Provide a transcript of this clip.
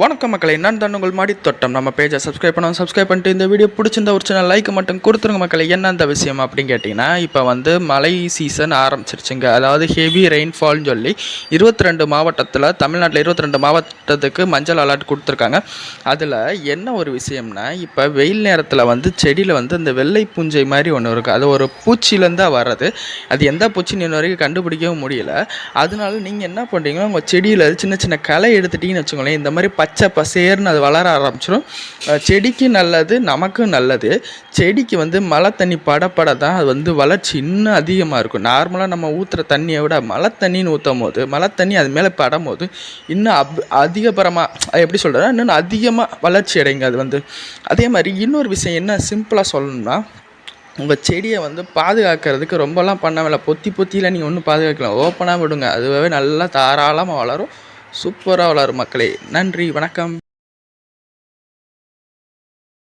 வணக்கம் மக்களை நான் தான் உங்கள் மாடி தோட்டம். நம்ம பேஜை சப்ஸ்கிரைப் பண்ணோம் சப்ஸ்கிரைப் பண்ணிட்டு இந்த வீடியோ பிடிச்சிருந்த ஒரு சின்ன லைக் மட்டும் கொடுத்துருங்க மக்களை. என்ன அந்த விஷயம் அப்படின்னு கேட்டிங்கன்னா இப்போ வந்து மழை சீசன் ஆரம்பிச்சிருச்சுங்க. அதாவது ஹெவி ரெயின்ஃபால்னு சொல்லி இருபத்தி ரெண்டு மாவட்டத்தில் தமிழ்நாட்டில் இருபத்தி ரெண்டு மாவட்டத்துக்கு மஞ்சள் அலர்ட் கொடுத்துருக்காங்க. அதில் என்ன ஒரு விஷயம்னா இப்போ வெயில் நேரத்தில் வந்து செடியில் வந்து இந்த வெள்ளை பூஞ்சை மாதிரி ஒன்று இருக்குது அது ஒரு பூச்சியிலேருந்து தான் வர்றது. அது எந்த பூச்சின்னு இன்ன வரைக்கும் கண்டுபிடிக்கவும் முடியல. அதனால நீங்கள் என்ன பண்ணுறீங்கன்னா உங்கள் செடியில் சின்ன சின்ன களை எடுத்துட்டீங்கன்னு வச்சுக்கோங்களேன். இந்த மாதிரி பச்சை பசேர்னு அது வளர ஆரம்பிச்சிடும் செடிக்கு நல்லது நமக்கும் நல்லது. செடிக்கு வந்து மழை தண்ணி படப்பட தான் அது வந்து வளர்ச்சி இன்னும் அதிகமாக இருக்கும். நார்மலாக நம்ம ஊற்றுற தண்ணியை விட மழை தண்ணின்னு ஊற்றும் போது மழை தண்ணி அது மேலே படும் போது இன்னும் அப் அதிகபரமாக எப்படி சொல்கிறேன்னா இன்னும் அதிகமாக வளர்ச்சி அடைங்க அது வந்து. அதே மாதிரி இன்னொரு விஷயம் என்ன சிம்பிளாக சொல்லணும்னா உங்கள் செடியை வந்து பாதுகாக்கிறதுக்கு ரொம்பலாம் பண்ண வேலை பொத்தி பொத்தியில் நீங்கள் ஒன்றும் பாதுகாக்கலாம் ஓப்பனாக விடுங்க. அதுவே நல்லா தாராளமாக வளரும். சூப்பராக வளரும் மக்களே. நன்றி வணக்கம்.